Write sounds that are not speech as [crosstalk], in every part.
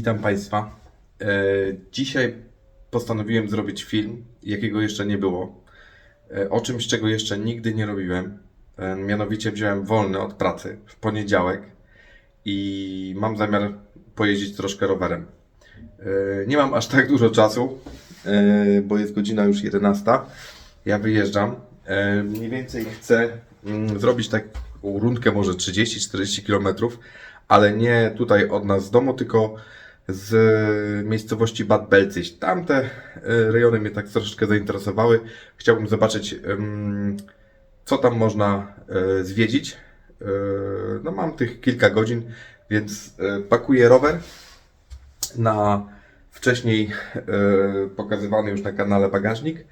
Witam Państwa. E, Dzisiaj postanowiłem zrobić film, jakiego jeszcze nie było. E, O czymś, czego jeszcze nigdy nie robiłem. E, Mianowicie wziąłem wolny od pracy w poniedziałek i mam zamiar pojeździć troszkę rowerem. Nie mam aż tak dużo czasu, bo jest godzina już 11. Ja wyjeżdżam. Mniej więcej chcę mm, zrobić taką rundkę może 30-40 km, ale nie tutaj od nas z domu, tylko z miejscowości Bad Belcyś. Tamte e, rejony mnie tak troszeczkę zainteresowały. Chciałbym zobaczyć, co tam można e, zwiedzić. E, No mam tych kilka godzin, więc pakuję rower na wcześniej pokazywany już na kanale bagażnik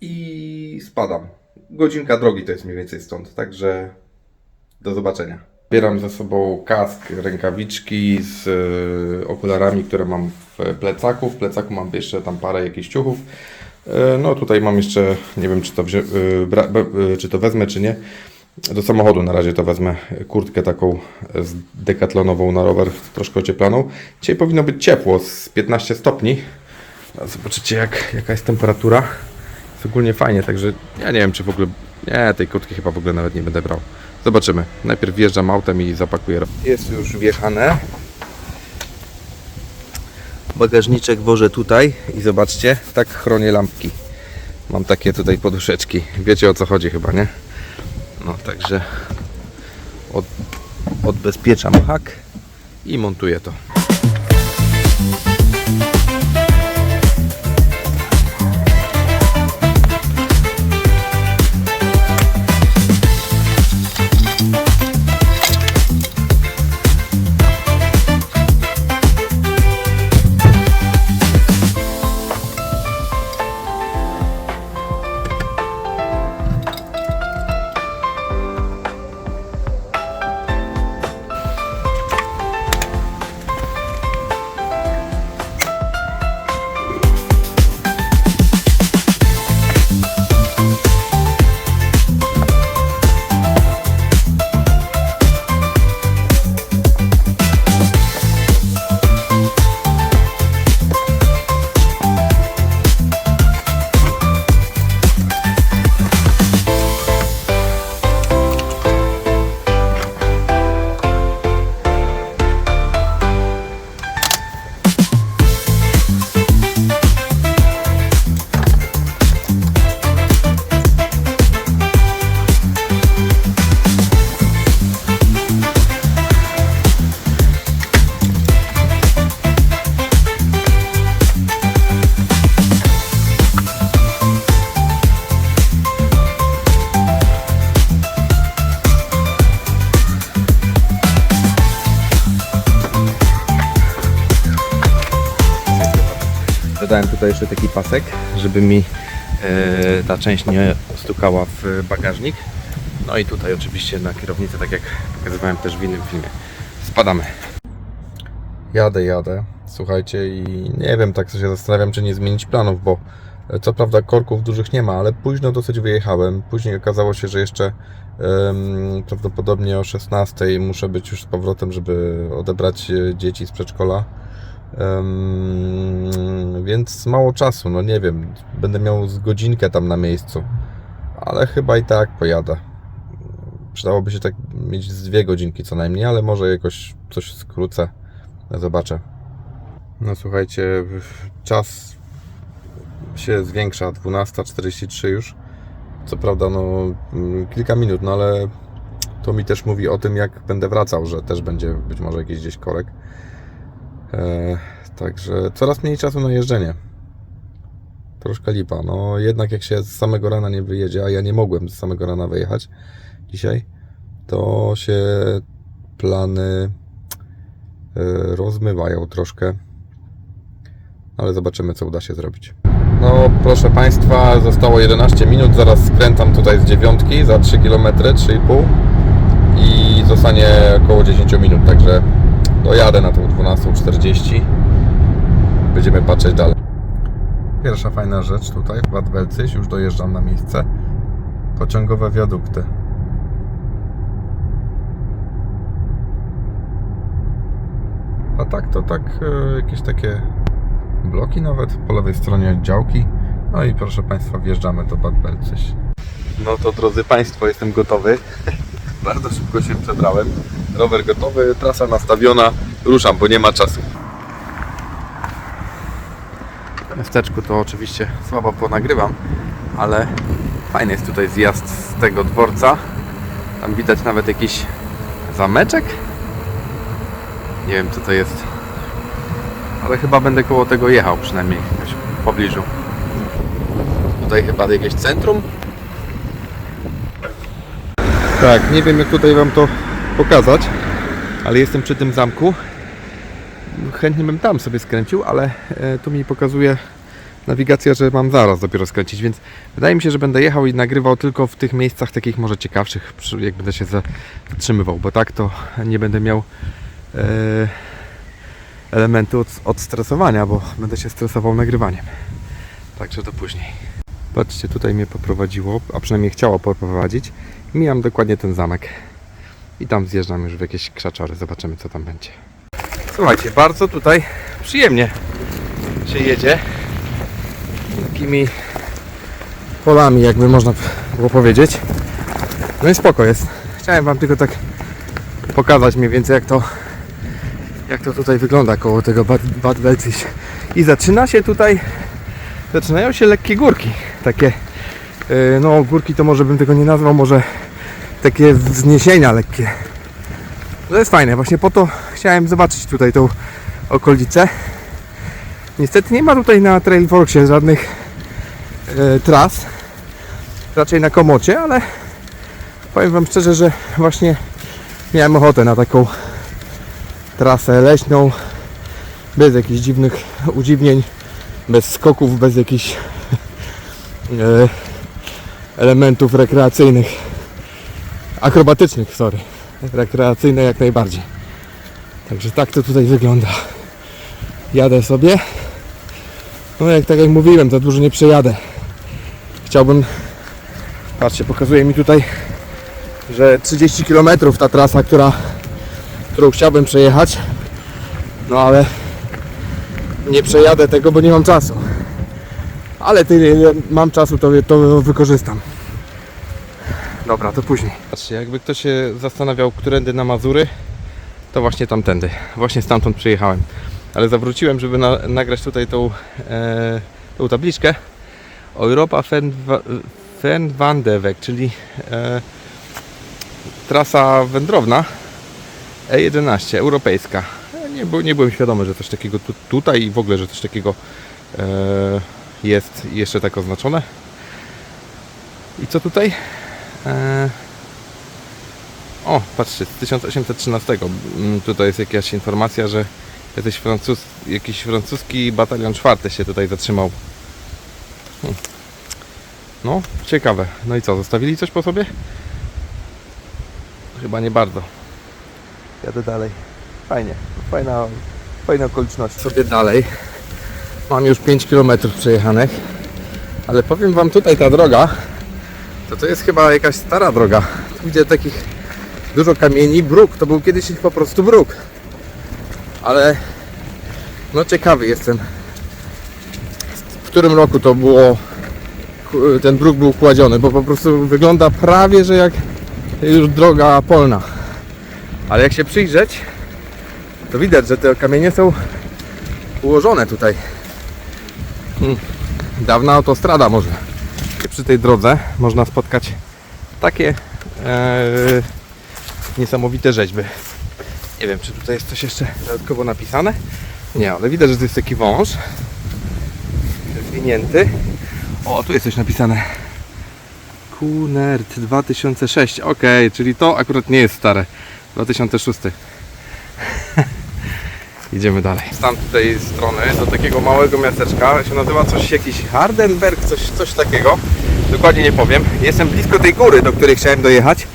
i spadam. Godzinka drogi to jest mniej więcej stąd, także do zobaczenia. Bieram ze sobą kask, rękawiczki z e, okularami, które mam w plecaku. W plecaku mam jeszcze tam parę jakichś ciuchów. E, No tutaj mam jeszcze, nie wiem czy to, wzię- e, czy to wezmę czy nie. Do samochodu na razie to wezmę kurtkę taką z dekatlonową na rower, troszkę ocieplaną. Dzisiaj powinno być ciepło, z 15 stopni. Zobaczycie jak, jaka jest temperatura. Jest ogólnie fajnie, także ja nie wiem czy w ogóle... Nie, tej kurtki chyba w ogóle nawet nie będę brał. Zobaczymy. Najpierw wjeżdżam autem i zapakuję. Jest już wjechane. Bagażniczek wożę tutaj i zobaczcie, tak chronię lampki. Mam takie tutaj poduszeczki. Wiecie o co chodzi chyba, nie? No także od, odbezpieczam hak i montuję to. Dodałem tutaj jeszcze taki pasek, żeby mi e, ta część nie stukała w bagażnik. No i tutaj oczywiście na kierownicę, tak jak pokazywałem też w innym filmie. Spadamy. Jadę, jadę. Słuchajcie i nie wiem, tak się zastanawiam, czy nie zmienić planów, bo e, co prawda korków dużych nie ma, ale późno dosyć wyjechałem. Później okazało się, że jeszcze prawdopodobnie o 16 muszę być już z powrotem, żeby odebrać e, dzieci z przedszkola. Więc mało czasu, no nie wiem, będę miał z godzinkę tam na miejscu, ale chyba i tak pojadę. Przydałoby się tak mieć z dwie godzinki co najmniej, ale może jakoś coś skrócę, zobaczę. No słuchajcie, czas się zwiększa, 12.43 już. Co prawda, no mm, kilka minut, no ale to mi też mówi o tym, jak będę wracał, że też będzie być może jakiś gdzieś korek. E, także coraz mniej czasu na jeżdżenie. Troszkę lipa. No jednak jak się z samego rana nie wyjedzie, a ja nie mogłem z samego rana wyjechać dzisiaj, to się plany e, rozmywają troszkę. Ale zobaczymy, co uda się zrobić. No, proszę Państwa, zostało 11 minut. Zaraz skręcam tutaj z dziewiątki za 3 km, 3,5 i zostanie około 10 minut, także dojadę na tą 12.40. Będziemy patrzeć dalej. Pierwsza fajna rzecz tutaj w Bad Belcyś, już dojeżdżam na miejsce. Pociągowe wiadukty. A tak to tak e, jakieś takie bloki nawet, po lewej stronie działki. No i proszę Państwa, wjeżdżamy do Bad Belcyś. No to drodzy Państwo, jestem gotowy. [laughs] Bardzo szybko się przebrałem. Rower gotowy, trasa nastawiona. Ruszam, bo nie ma czasu. Miasteczku to oczywiście słabo ponagrywam, ale fajny jest tutaj zjazd z tego dworca. Tam widać nawet jakiś zameczek. Nie wiem co to jest. Ale chyba będę koło tego jechał przynajmniej w pobliżu. Tutaj chyba jakieś centrum. Tak, nie wiem jak tutaj Wam to pokazać, ale jestem przy tym zamku. Chętnie bym tam sobie skręcił, ale e, tu mi pokazuje nawigacja, że mam zaraz dopiero skręcić, więc wydaje mi się, że będę jechał i nagrywał tylko w tych miejscach takich może ciekawszych, jak będę się zatrzymywał, bo tak to nie będę miał e, elementu od stresowania, bo będę się stresował nagrywaniem. Także to później. Patrzcie, tutaj mnie poprowadziło, a przynajmniej chciało poprowadzić. Mijam dokładnie ten zamek. I tam zjeżdżam już w jakieś krzaczory. Zobaczymy, co tam będzie. Słuchajcie, bardzo tutaj przyjemnie się jedzie. Takimi polami, jakby można było powiedzieć. No i spoko jest. Chciałem Wam tylko tak pokazać mniej więcej, jak to jak to tutaj wygląda koło tego Bad, Bad. I zaczyna się tutaj, zaczynają się lekkie górki. Takie, yy, no górki to może bym tego nie nazwał, może takie wzniesienia lekkie. To jest fajne, właśnie po to chciałem zobaczyć tutaj tą okolicę. Niestety nie ma tutaj na Trailworksie żadnych e, tras, raczej na Komocie, ale powiem Wam szczerze, że właśnie miałem ochotę na taką trasę leśną, bez jakichś dziwnych udziwnień, bez skoków, bez jakichś e, elementów rekreacyjnych, akrobatycznych, sorry, rekreacyjne jak najbardziej. Także tak to tutaj wygląda. Jadę sobie. No jak tak jak mówiłem, za dużo nie przejadę. Chciałbym, patrzcie, pokazuje mi tutaj, że 30 km ta trasa, która którą chciałbym przejechać. No ale nie przejadę tego, bo nie mam czasu. Ale tyle ile mam czasu, to, to wykorzystam. Dobra, to później. Patrzcie, jakby ktoś się zastanawiał, którędy na Mazury, to właśnie tamtędy. Właśnie stamtąd przyjechałem. Ale zawróciłem, żeby na, nagrać tutaj tą, e, tą tabliczkę. Europa Fernwandeweg, czyli e, trasa wędrowna E11, europejska. E, Nie, nie byłem świadomy, że coś takiego tu, tutaj i w ogóle, że coś takiego e, jest jeszcze tak oznaczone. I co tutaj? E, o, patrzcie, z 1813. Mm, Tutaj jest jakaś informacja, że jakiś, francuz, jakiś francuski batalion czwarty się tutaj zatrzymał. Hmm. No, ciekawe. No i co, zostawili coś po sobie? Chyba nie bardzo. Jadę dalej. Fajnie, fajna, fajna okoliczność. Sobie dalej. Mam już 5 km przejechanych. Ale powiem Wam tutaj ta droga, to to jest chyba jakaś stara droga. Tu widzę takich dużo kamieni, bruk. To był kiedyś po prostu bruk. Ale no ciekawy jestem. W którym roku to było ten bruk był kładziony, bo po prostu wygląda prawie, że jak już droga polna. Ale jak się przyjrzeć, to widać, że te kamienie są ułożone tutaj. Hmm. Dawna autostrada może. Przy tej drodze można spotkać takie e, niesamowite rzeźby. Nie wiem, czy tutaj jest coś jeszcze dodatkowo napisane. Nie, ale widać, że to jest taki wąż zwinięty. O, tu jest coś napisane. Kunert 2006. Ok, czyli to akurat nie jest stare. 2006. Idziemy dalej. Z tamtej strony do takiego małego miasteczka się nazywa coś jakiś Hardenberg, coś, coś takiego. Dokładnie nie powiem. Jestem blisko tej góry, do której chciałem dojechać.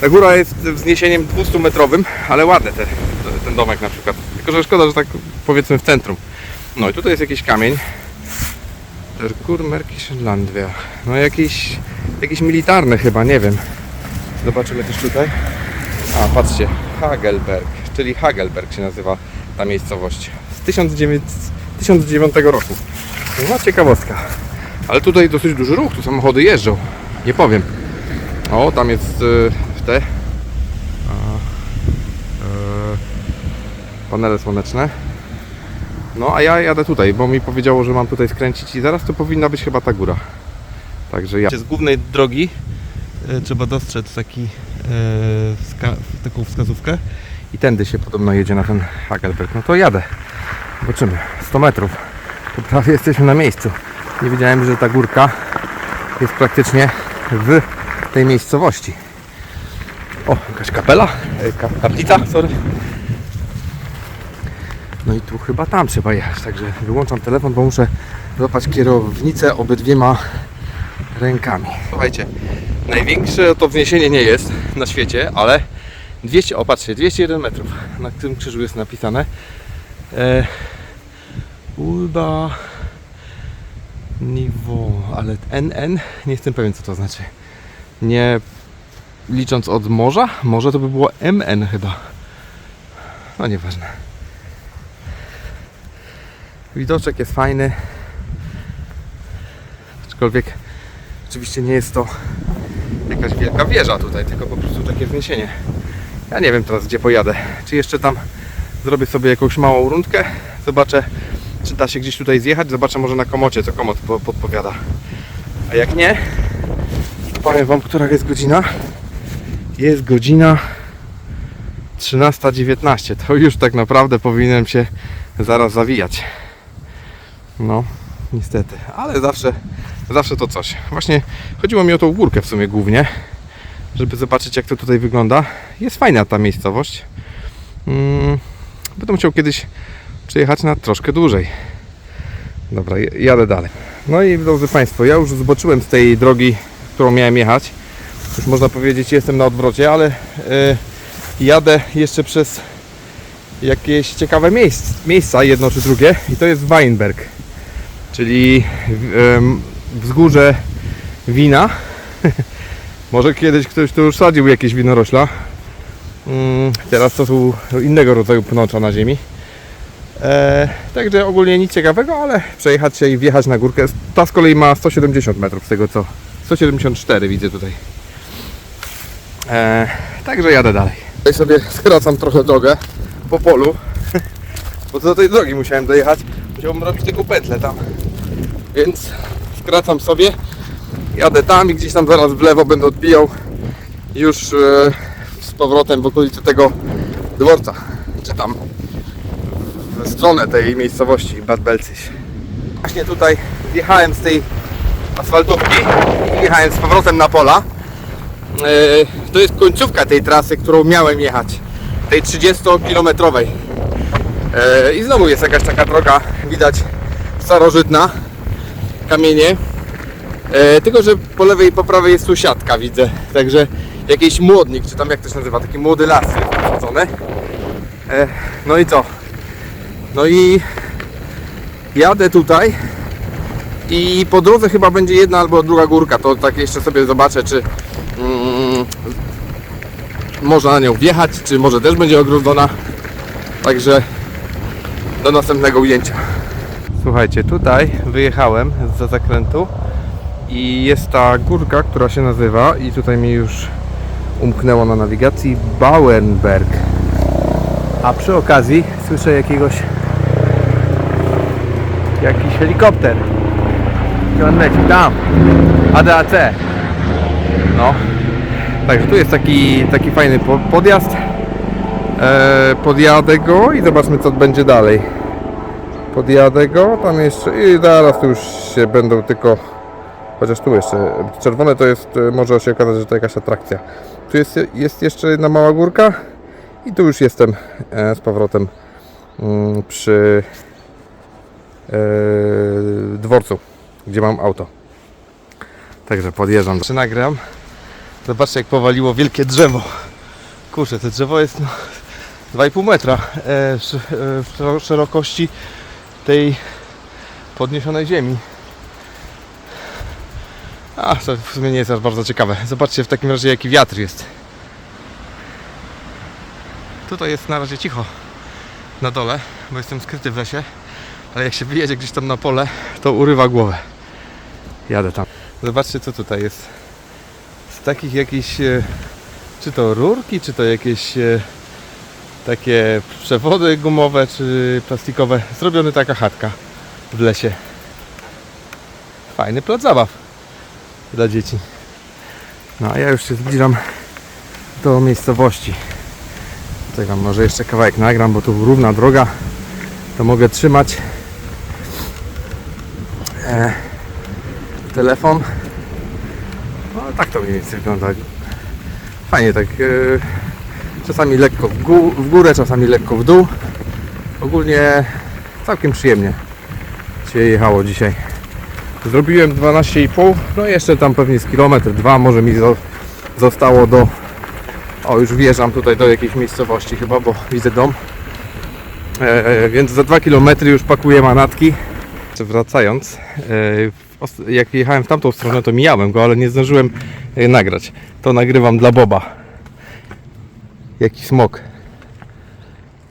Ta góra jest wzniesieniem 200 metrowym, ale ładny te, ten domek na przykład. Tylko, że szkoda, że tak powiedzmy w centrum. No i tutaj jest jakiś kamień. Der Kurmerkisch Landwehr. No jakiś, jakiś militarny chyba, nie wiem. Zobaczymy też tutaj. A, patrzcie, Hagelberg, czyli Hagelberg się nazywa ta miejscowość. Z 1900, 1009 roku. No ciekawostka. Ale tutaj dosyć duży ruch, tu samochody jeżdżą. Nie powiem. O, tam jest e, te a, e, panele słoneczne. No a ja jadę tutaj, bo mi powiedziało, że mam tutaj skręcić i zaraz to powinna być chyba ta góra. Także ja. Z głównej drogi e, trzeba dostrzec taki, taką wskazówkę i tędy się podobno jedzie na ten Hagelberg. No to jadę. Zobaczymy. 100 metrów. To prawie jesteśmy na miejscu. Nie wiedziałem, że ta górka jest praktycznie w tej miejscowości. O, jakaś kapela? E, Ka kaplica, sorry. No i tu chyba tam trzeba jechać, także wyłączam telefon, bo muszę złapać kierownicę obydwiema rękami. Słuchajcie, największe to wzniesienie nie jest na świecie, ale 200, o patrzcie, 201 metrów na tym krzyżu jest napisane. E, Ulba Niveau, ale NN, nie jestem pewien co to znaczy. Nie licząc od morza, może to by było MN chyba. No nieważne. Widoczek jest fajny. Aczkolwiek oczywiście nie jest to jakaś wielka wieża tutaj, tylko po prostu takie wzniesienie. Ja nie wiem teraz gdzie pojadę. Czy jeszcze tam zrobię sobie jakąś małą rundkę, zobaczę czy da się gdzieś tutaj zjechać, zobaczę może na komocie, co komot po- podpowiada. A jak nie, to powiem Wam, która jest godzina. Jest godzina 13.19. To już tak naprawdę powinienem się zaraz zawijać. No, niestety, ale zawsze, zawsze to coś. Właśnie chodziło mi o tą górkę w sumie głównie, żeby zobaczyć jak to tutaj wygląda. Jest fajna ta miejscowość. Mm, będę musiał kiedyś przyjechać na troszkę dłużej. Dobra, jadę dalej. No i drodzy Państwo, ja już zobaczyłem z tej drogi, którą miałem jechać. Już można powiedzieć, jestem na odwrocie, ale y, jadę jeszcze przez jakieś ciekawe miejsc, miejsca, jedno czy drugie, i to jest Weinberg, czyli em, wzgórze wina. [laughs] Może kiedyś ktoś tu już sadził jakieś winorośla. Mm, teraz to tu innego rodzaju pnącza na ziemi. E, także ogólnie nic ciekawego, ale przejechać się i wjechać na górkę. Ta z kolei ma 170 metrów z tego co. 174 widzę tutaj. E, także jadę dalej. Tutaj sobie skracam trochę drogę po polu, [laughs] bo do tej drogi musiałem dojechać. Musiałbym robić tylko petlę tam. Więc skracam sobie, jadę tam i gdzieś tam zaraz w lewo będę odbijał już e, z powrotem w okolicy tego dworca. Czy tam w stronę tej miejscowości Bad Belcis. Właśnie tutaj wjechałem z tej asfaltówki i jechałem z powrotem na pola. E, To jest końcówka tej trasy, którą miałem jechać. Tej 30-kilometrowej. E, I znowu jest jakaś taka droga, widać starożytna. Kamienie. E, Tylko, że po lewej i po prawej jest tu siatka, widzę. Także jakiś młodnik, czy tam jak to się nazywa, taki młody las jest posadzony. E, No i co? No i jadę tutaj i po drodze chyba będzie jedna albo druga górka. To tak jeszcze sobie zobaczę, czy mm, można na nią wjechać, czy może też będzie ogrodzona. Także do następnego ujęcia. Słuchajcie, tutaj wyjechałem za zakrętu i jest ta górka, która się nazywa i tutaj mi już umknęło na nawigacji Bauenberg. A przy okazji słyszę jakiegoś jakiś helikopter. I on leci tam. ADAC. No. Także tu jest taki, taki fajny po- podjazd. E, podjadę go i zobaczmy co będzie dalej. Podjadę go, tam jeszcze i zaraz tu już się będą tylko chociaż tu jeszcze czerwone to jest, e, może się okazać, że to jakaś atrakcja. Tu jest, jest jeszcze jedna mała górka i tu już jestem e, z powrotem mm, przy e, dworcu, gdzie mam auto. Także podjeżdżam. Czy nagram? Zobaczcie jak powaliło wielkie drzewo. Kurczę, to drzewo jest no, 2,5 metra w szero- szerokości tej podniesionej ziemi. A, to w sumie nie jest aż bardzo ciekawe. Zobaczcie w takim razie jaki wiatr jest. Tutaj jest na razie cicho. na dole, bo jestem skryty w lesie, ale jak się wyjedzie gdzieś tam na pole, to urywa głowę. Jadę tam. Zobaczcie co tutaj jest. Z takich jakichś, e, czy to rurki, czy to jakieś e, takie przewody gumowe, czy plastikowe. Zrobiona taka chatka w lesie. Fajny plac zabaw dla dzieci. No a ja już się zbliżam do miejscowości. Tutaj wam może jeszcze kawałek nagram, bo tu równa droga. To mogę trzymać e, telefon. No tak to mniej więcej wygląda. Fajnie tak. E, czasami lekko w, gó- w górę, czasami lekko w dół. Ogólnie całkiem przyjemnie się jechało dzisiaj. Zrobiłem 12,5, no jeszcze tam pewnie z kilometr, dwa może mi zo- zostało do... O, już wjeżdżam tutaj do jakiejś miejscowości chyba, bo widzę dom. E, e, więc za 2 km już pakuję manatki. Wracając, e, jak jechałem w tamtą stronę, to mijałem go, ale nie zdążyłem e, nagrać. To nagrywam dla Boba. Jaki smok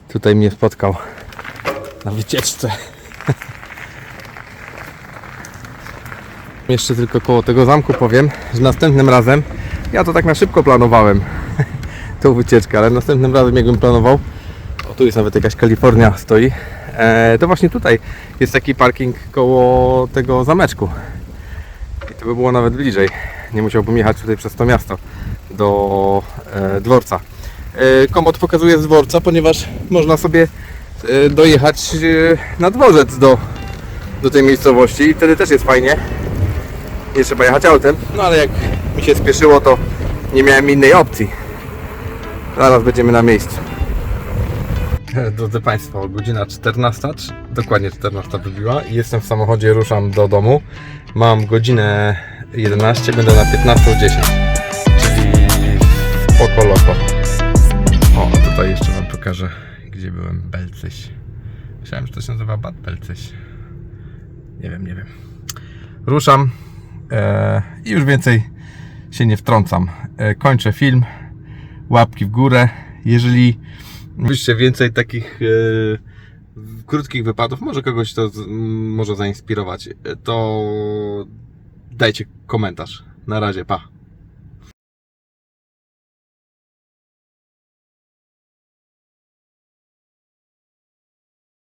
tutaj mnie spotkał na wycieczce. Jeszcze tylko koło tego zamku powiem, że następnym razem, ja to tak na szybko planowałem [laughs] tą wycieczkę, ale następnym razem jakbym planował, o tu jest nawet jakaś Kalifornia stoi, e, to właśnie tutaj jest taki parking koło tego zameczku. I to by było nawet bliżej. Nie musiałbym jechać tutaj przez to miasto do e, dworca. E, komod pokazuje z dworca, ponieważ można sobie e, dojechać e, na dworzec do, do tej miejscowości i wtedy też jest fajnie. Nie trzeba jechać autem, no ale jak mi się spieszyło, to nie miałem innej opcji. Zaraz będziemy na miejscu. [laughs] Drodzy Państwo, godzina 14, trz- dokładnie 14 wybiła i jestem w samochodzie, ruszam do domu. Mam godzinę 11, będę na 15.10, czyli spoko loko. O, a tutaj jeszcze Wam pokażę, gdzie byłem, Belcyś. Myślałem, że to się nazywa Bad Belcyś. Nie wiem, nie wiem. Ruszam i już więcej się nie wtrącam. E, kończę film. Łapki w górę. Jeżeli byście więcej takich e, krótkich wypadów, może kogoś to może zainspirować, e, to dajcie komentarz. Na razie, pa.